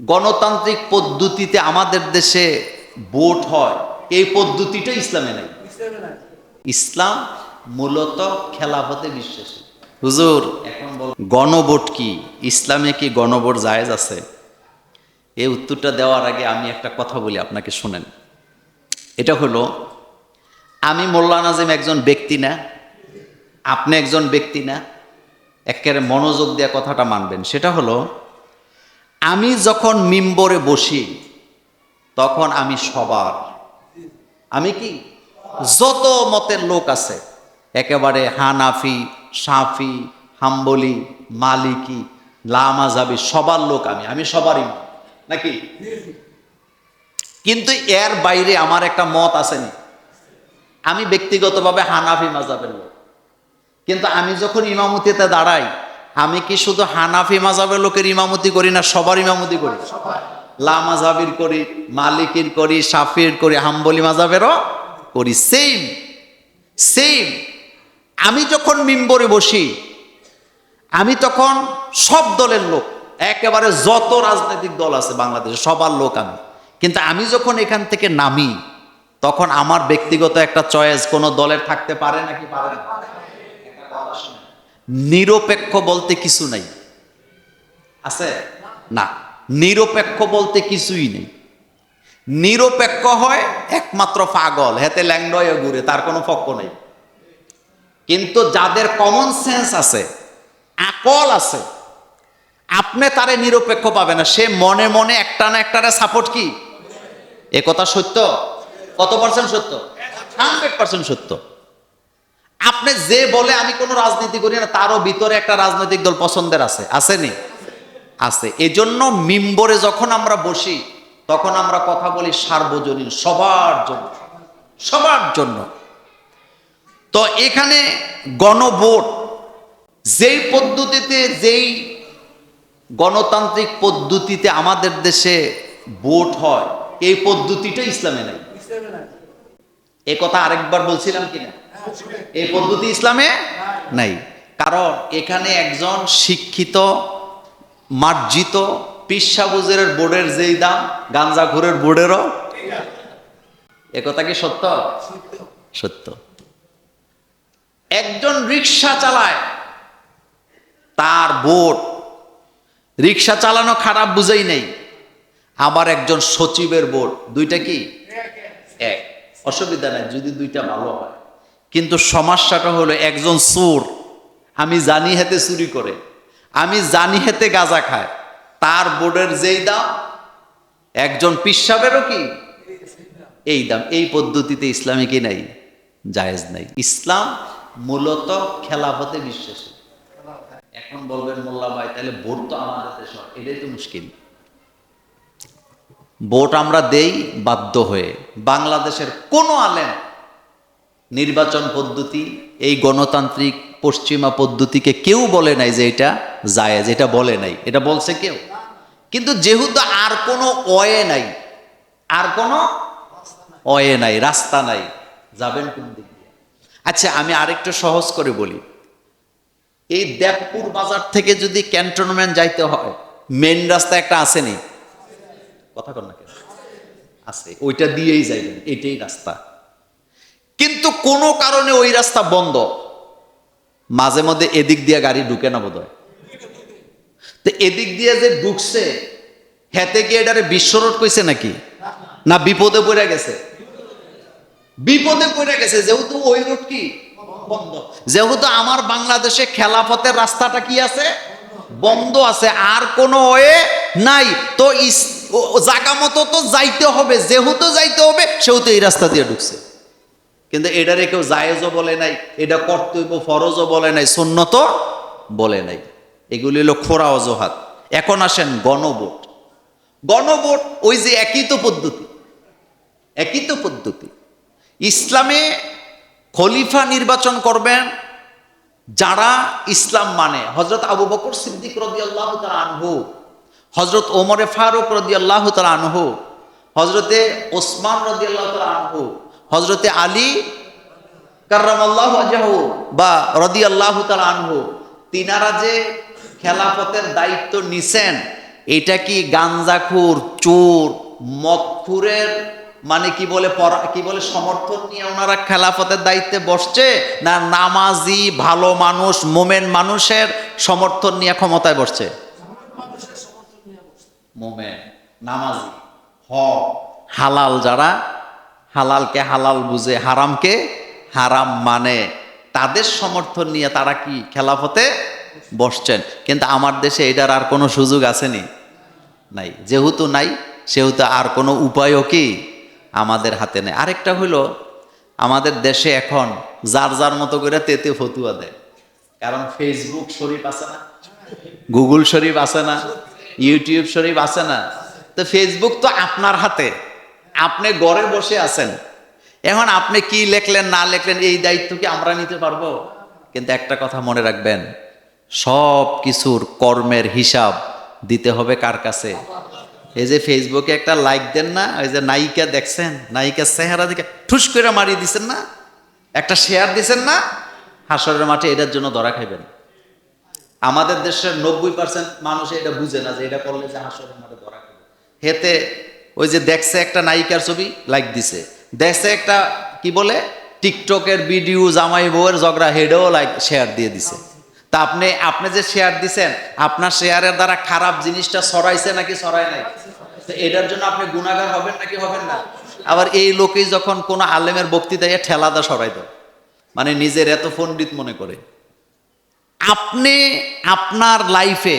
গণতান্ত্রিক পদ্ধতিতে আমাদের দেশে ভোট হয়, এই পদ্ধতিটা ইসলামে নেই। ইসলাম মূলত খেলাফতে বিশ্বাসী। হুজুর, এখন গণভোট কি? ইসলামে কি গণভোট জায়েজ আছে? এই উত্তরটা দেওয়ার আগে আমি একটা কথা বলি আপনাকে শোনেন। এটা হলো, আমি মোল্লা নাজিম একজন ব্যক্তি না, আপনি একজন ব্যক্তি না, একেবারে মনোযোগ দেওয়া কথাটা মানবেন। সেটা হলো আমি যখন মিম্বরে বসি, তখন আমি সবার। আমি কি? যত মতের লোক আছে, একেবারে হানাফি, সাফি, হাম্বলি, মালিকি, লামাজাবি, সবার লোক আমি। আমি সবারই নাকি? কিন্তু এর বাইরে আমার একটা মত আসেনি। আমি ব্যক্তিগতভাবে হানাফি মাজাবের লোক। কিন্তু আমি যখন ইমামতিতে দাঁড়াই আমি কি শুধু হানাফি মাজাবের লোকের ইমামতি করি না, সবার ইমামতি করি? লা মাজাবির করি, মালিকির করি সাফির করি, হাম্বলি মাজাবেরও করি। সেম সেম আমি যখন মিম্বরে বসি, আমি তখন সব দলের লোক, একেবারে যত রাজনৈতিক দল আছে বাংলাদেশে, সবার লোক আমি। কিন্তু আমি যখন এখান থেকে নামি, তখন আমার ব্যক্তিগত একটা চয়েস কোনো দলের থাকতে পারে নাকি পারে না। নিরপেক্ষ বলতে কিছু নাই। আছে? না। নিরপেক্ষ বলতে কিছুই নেই। নিরপেক্ষ হয় একমাত্র পাগল, হেতে ল্যাংডয়ে ঘুরে, তার কোনো পক্ষ নেই। কিন্তু যাদের কমন সেন্স আছে, আকল আছে, আপনি তারে নিরপেক্ষ পাবে না। সে মনে মনে একটা না একটারে সাপোর্ট কি? এ কথা সত্য? কত পার্সেন্ট সত্য? হান্ড্রেড পার্সেন্ট সত্য। আপনি যে বলে আমি কোনো রাজনীতি করি না তারও ভিতরে একটা রাজনৈতিক দল পছন্দের আছে। আসেনি? আছে। এজন্য মিম্বরে যখন আমরা বসি তখন আমরা কথা বলি সার্বজনীন সবার জন্য। সবার জন্য। তো এখানে গণভোট যেই পদ্ধতিতে যেই গণতান্ত্রিক পদ্ধতিতে আমাদের দেশে ভোট হয় এই পদ্ধতিটা ইসলামে নেই। এ কথা আরেকবার বলছিলাম কিনা? এই পদ্ধতি ইসলামে নাই। কারণ এখানে একজন শিক্ষিত, মার্জিত, পিসাবুজের বোর্ডের যেই দাম, গাঞ্জাখুরের বোর্ডেরও। এ কথা কি সত্য? সত্য। একজন রিক্সা চালায়, তার বোর্ড, রিক্সা চালানো খারাপ বুঝেই নেই। আবার একজন সচিবের বোর্ড, দুইটা কি? এক। অসুবিধা নাই, যদি দুইটা ভালো হয়। কিন্তু সমস্যাটা হলো একজন চোর। আমি জানি হাতে চুরি করে। আমি জানি হাতে গাঁজা খায়। তার বোর্ডের যেই দাম, একজন পিসাবেরও কি? এই দাম। এই পদ্ধতিতে ইসলামে কি নাই, জায়েজ নাই। ইসলাম মূলত খেলাফতে বিশ্বাসী। এখন বলবেন, মোল্লা ভাই, তাহলে ভোট তো আমাদের দেশ। এটাই তো মুশকিল। ভোট আমরা দেই বাধ্য হয়ে। বাংলাদেশের কোনো আলেম নির্বাচন পদ্ধতি, এই গণতান্ত্রিক পশ্চিমা পদ্ধতিকে কেউ বলে নাই যে এটা জায়েজ, এটা বলে নাই। এটা বলছে কেউ। কিন্তু যেহেতু আর কোনো অয়ে নাই, আর কোনো অয়ে নাই, রাস্তা নাই, যাবেন কোন দিক আচ্ছা আমি আরেকটু সহজ করে বলি। এই দেবপুর বাজার থেকে যদি ক্যান্টনমেন্ট যাইতে হয় মেন রাস্তা একটা আসেনি? কথা কর না কেন? আছে, ওইটা দিয়েই যাইবেন, এটাই রাস্তা। কিন্তু কোনো কারণে ওই রাস্তা বন্ধ। মাঝে মধ্যে এদিক দিয়ে গাড়ি ঢুকে না বোধ তো এদিক দিয়ে যে ঢুকছে হেতে গিয়ে এটারে বিশ্ব রোড কইছে নাকি? না বিপদে পড়ে গেছে? বিপদে পড়ে গেছে, যেহেতু ওই রোড কি? বন্ধ। যেহেতু আমার বাংলাদেশে খেলাফতের রাস্তাটা কি আছে? বন্ধ আছে, আর কোনো ওয়ে নাই। তো জাগা মতো তো যাইতে হবে, যেহেতু যাইতে হবে, সেহেতু এই রাস্তা দিয়ে ঢুকছে। কিন্তু এটারে কেউ জায়েজও বলে নাই, এটা কর্তব্য ফরজও বলে নাই সুন্নত বলে নাই। এগুলি হলো খোরা অজুহাত। এখন আসেন গণভোট। গণভোট ওই যে একই তো পদ্ধতি, একই তো পদ্ধতি। ইসলামে খলিফা নির্বাচন করবেন যারা ইসলাম মানে। হজরত আবু বকর সিদ্দিক রদি আল্লাহ আনহু হজরত ওমরে ফারুক রদি আল্লাহ আনহু হজরতে ওসমান রদি আল্লাহ আনহু হজরতে আলী কার্রাম আল্লাহ বা রদি আল্লাহ আনহু, তিনারা যে খেলাফতের দায়িত্ব নিছেন, এটা কি গাঞ্জাখুর চোর মদখুরের মানে কি বলে পরা- কি বলে সমর্থন নিয়ে ওনারা খেলাফতের দায়িত্বে বসছে না নামাজি, ভালো মানুষ, মোমেন মানুষের সমর্থন নিয়ে ক্ষমতায় বসছে? মোমেন, নামাজি হ হালাল যারা হালালকে হালাল বুঝে, হারামকে হারাম মানে। তাদের সমর্থন নিয়ে তারা কি খেলাফতে বসছেন? কিন্তু আমার দেশে এটার আর কোনো সুযোগ আসেনি, নাই। যেহেতু নাই, সেহেতু আর কোনো উপায়ও কি আমাদের হাতে নেই। আরেকটা হইল, আমাদের দেশে এখন যার যার মতো করে তেতে ফতুয়া দেয়। কারণ ফেসবুক শরীফ আছে না? গুগল শরীফ আছে না? ইউটিউব শরীফ আছে না? তো ফেসবুক তো আপনার হাতে। আপনি ঘরে বসে আছেন। এখন আপনি কি লেখলেন, না লেখলেন, এই দায়িত্ব কি আমরা নিতে পারব? কিন্তু একটা কথা মনে রাখবেন, সব কিছুর কর্মের হিসাব দিতে হবে কার কাছে? এই যে ফেসবুকে একটা লাইক দেন না, ওই যে নায়িকা দেখছেন, নায়িকার চেহারা দেখে ঠুস করে মারিয়ে দিছেন না? একটা শেয়ার দিছেন না? হাসরের মাঠে এটার জন্য ধরা খাইবেন। আমাদের দেশের নব্বই পার্সেন্ট মানুষ এটা বুঝে না যে এটা করলে যে হাসরের মাঠে ধরা খাবে হেতে ওই যে দেখছে একটা নায়িকার ছবি লাইক দিছে। দেখছে একটা, কি বলে? টিকটকের ভিডিও, জামাই বউয়ের ঝগড়া, হেডেও লাইক শেয়ার দিয়ে দিছে। তা আপনি আপনি যে শেয়ার দিছেন, আপনার শেয়ারের দ্বারা খারাপ জিনিসটা সরাইছে নাকি সরাই নাই? এটার জন্য আপনি গুণাগার হবেন নাকি হবেন না? আবার এই লোকেই যখন কোনো আলেমের বক্তৃতায় ঠেলাদা সরাই দেয় মানে নিজের এত পণ্ডিত মনে করে। আপনি, আপনার লাইফে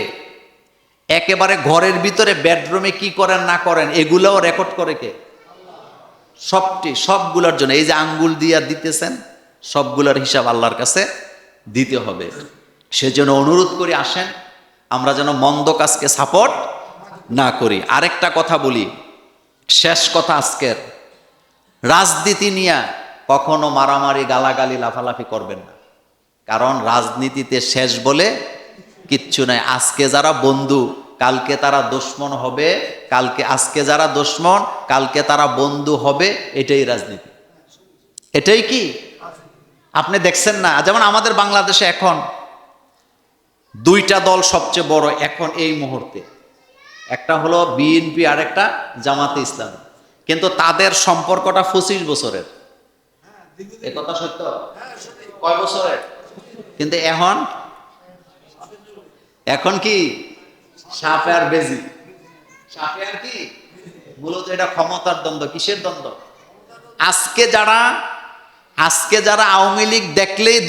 একেবারে ঘরের ভিতরে বেডরুমে কি করেন, না করেন, এগুলোও রেকর্ড করে কে? সবটি, সবগুলোর জন্য। এই যে আঙ্গুল দিয়া দিতেছেন, সবগুলোর হিসাব আল্লাহর কাছে দিতে হবে। সেজন্য অনুরোধ করে, আসেন, আমরা যেন মন্দ কাজকে সাপোর্ট না করি। আরেকটা কথা বলি, শেষ কথা আজকের। রাজনীতি নিয়ে কখনো মারামারি, গালাগালি, লাফালাফি করবেন না। কারণ রাজনীতিতে শেষ বলে কিচ্ছু নাই। আজকে যারা বন্ধু কালকে তারা দুশ্মন হবে, কালকে আজকে যারা দুশ্মন, কালকে তারা বন্ধু হবে, এটাই রাজনীতি। এটাই কি? আপনি দেখছেন না? যেমন আমাদের বাংলাদেশে এখন দুইটা দল সবচেয়ে বড় এখন এই মুহূর্তে। একটা হলো বিএনপি আর একটা জামাতে ইসলাম। কিন্তু তাদের সম্পর্কটা পঁচিশ বছরের। কথা সত্য? কয় বছরের? কিন্তু এখন এখন কি? সাপে বেজি। কি? মূলত এটা ক্ষমতার দ্বন্দ্ব, কিসের দ্বন্দ্ব? আজকে যারা আজকে যারা আওয়ামী লীগ দেখলেই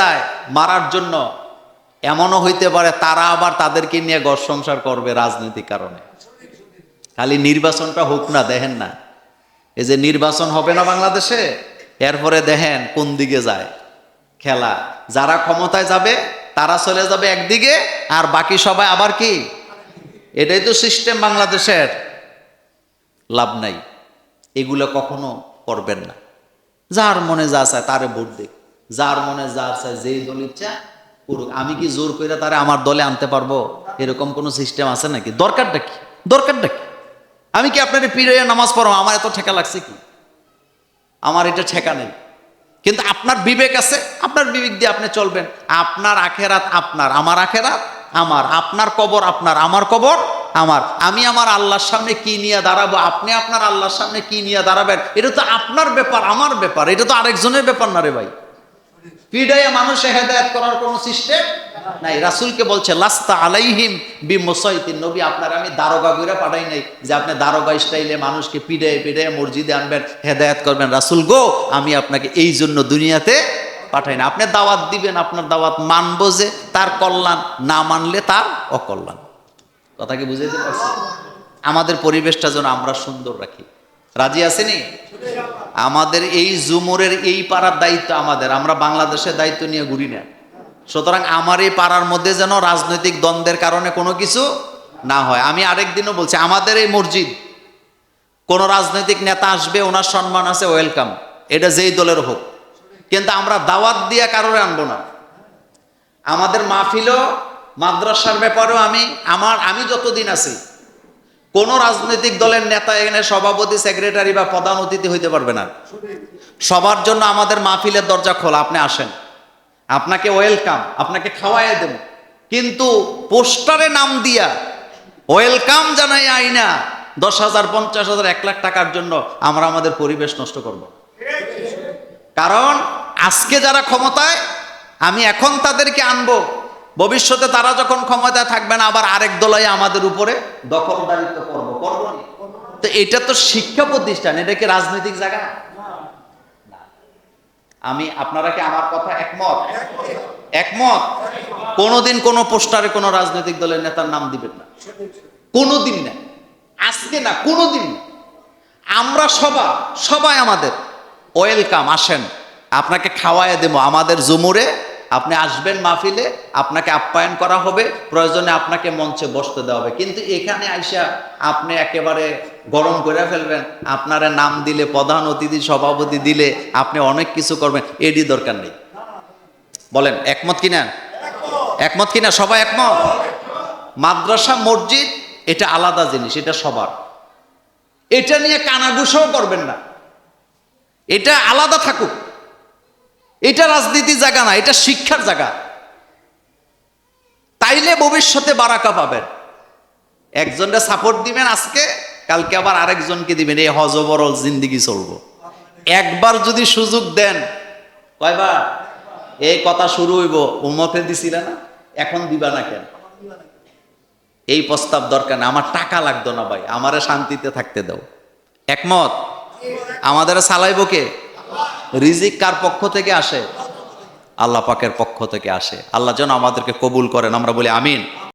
যায় মারার জন্য, এমনও হইতে পারে তারা আবার তাদেরকে নিয়ে ঘর সংসার করবে রাজনৈতিক কারণে। খালি নির্বাচনটা হোক না, দেখেন না। এই যে নির্বাচন হবে না বাংলাদেশে, এরপরে দেখেন কোন দিকে যায়। খেলা, যারা ক্ষমতায় যাবে তারা চলে যাবে একদিকে, আর বাকি সবাই আবার কি? এটাই তো সিস্টেম বাংলাদেশের। লাভ নাই। এগুলো কখনো করবেন না। যার মনে যা চায় তারে ভোট দিক। যার মনে যা চায়, যেই দল ইচ্ছা করুক। আমি কি জোর করে তারে আমার দলে আনতে পারব? এরকম কোনো সিস্টেম আছে নাকি? দরকারটা কি? দরকারটা কি? আমি কি আপনার পীরে নামাজ পড়ো আমার এত ঠেকা লাগছে কি? আমার এটা ঠেকা নেই। কিন্তু আপনার বিবেক আছে, আপনার বিবেক দিয়ে আপনি চলবেন। আপনার আখেরাত আপনার, আমার আখেরাত আমার, আপনার কবর আপনার, আমার কবর আমার। আমি আমার আল্লাহর সামনে কি নিয়ে দাঁড়াবো, আপনি আপনার আল্লাহর সামনে কি নিয়ে দাঁড়াবেন, এটা তো আপনার ব্যাপার, আমার ব্যাপার, এটা তো আরেকজনের ব্যাপার না রে ভাই। পিডাইয়া মানুষে হেদায়ত করার কোনো সিস্টেম নাই, রাসূলকে বলছে, লাস্তা আলাইহিম বি মুসাইতিন নবী, আপনার আমি দারোগা করে পাঠাই নাই যে আপনি দারোগা স্টাইলে মানুষকে পিডাই পিডাই মসজিদে আনবেন, হেদায়ত করবেন। রাসূল গো, আমি আপনাকে এই জন্য দুনিয়াতে পাঠাই না। আপনি দাওয়াত দিবেন, আপনার দাওয়াত মানবো যে তার কল্যাণ, না মানলে তার অকল্যাণ। কথা কি বুঝাইতে পারছি আমাদের পরিবেশটা যেন আমরা সুন্দর রাখি। রাজি আছেনি? আমাদের এই জুমুরের এই পাড়ার দায়িত্ব আমাদের। আমরা বাংলাদেশের দায়িত্ব নিয়ে ঘুরি না। সুতরাং আমার এই পাড়ার মধ্যে যেন রাজনৈতিক দ্বন্দ্বের কারণে কোনো কিছু না হয়। আমি আরেকদিনও বলছি, আমাদের এই মসজিদ, কোন রাজনৈতিক নেতা আসবে, ওনার সম্মান আছে, ওয়েলকাম। এটা যেই দলের হোক। কিন্তু আমরা দাওয়াত দিয়ে কারোরে আনব না। আমাদের মাহফিলও, মাদ্রাসার ব্যাপারেও আমি, আমার, আমি যতদিন আছি, কোন রাজনৈতিক দলের নেতা এখানে সভাপতি, সেক্রেটারি বা প্রধান অতিথি হইতে পারবে না। সবার জন্য আমাদের মাহফিলের দরজা খোলা, আপনি আসেন। আপনাকে ওয়েলকাম আপনাকে খাওয়াই দেব। কিন্তু পোস্টারে নাম দিয়া ওয়েলকাম জানাই আইনা দশ হাজার, পঞ্চাশ হাজার, এক লাখ টাকার জন্য আমরা আমাদের পরিবেশ নষ্ট করব। কারণ আজকে যারা ক্ষমতায়, আমি এখন তাদেরকে আনব। ভবিষ্যতে তারা যখন ক্ষমতায় থাকবে না, আবার আরেক দলাই আমাদের উপরে দখলদারিত্ব করব। করব তো এটা তো শিক্ষা প্রতিষ্ঠান, এটা কি রাজনৈতিক জায়গা আমি আপনারা কি আমার কথা একমত? একমত। কোনোদিন কোনো পোস্টারে কোনো রাজনৈতিক দলের নেতার নাম দিবেন না। কোনোদিন না। আজকে না কোনোদিন না। আমরা সবা সবাই আমাদের। ওয়েলকাম আসেন। আপনাকে খাওয়ায় দেবো। আমাদের জুমুরে আপনি আসবেন মাহফিলে আপনাকে আপ্যায়ন করা হবে প্রয়োজনে আপনাকে মঞ্চে বসতে দেওয়া হবে। কিন্তু এখানে আইসা আপনি একেবারে গরম করে ফেলবেন আপনারা নাম দিলে প্রধান অতিথি সভাপতি দিলে আপনি অনেক কিছু করবেন এডি দরকার নেই। বলেন একমত কিনা? একমত। কিনা? সবাই একমত? মাদ্রাসা মসজিদ এটা আলাদা জিনিস এটা সবার। এটা নিয়ে কানাঘুষাও করবেন না। এটা আলাদা থাকুক। এটা রাজনীতির জায়গা না, এটা শিক্ষার জায়গা। তাইলে ভবিষ্যতে বারাকা পাবেন। একজনকে সাপোর্ট দিবেন আজকে, কালকে আবার আরেকজনকে দিবেন, এই হজবরল জিন্দিগি চলবো। একবার যদি সুযোগ দেন, কয়বার? এই কথা শুরু হইব উমকে দিছিলে না? এখন দিবা না কেন? এই প্রস্তাব দরকার না, আমার টাকা লাগতো না ভাই, আমারে শান্তিতে থাকতে দাও। একমত? আমাদের চালাইব কে? রিজিক কার পক্ষ থেকে আসে? আল্লাহ পাকের পক্ষ থেকে আসে। আল্লাহ যেন আমাদেরকে কবুল করেন, আমরা বলি আমিন।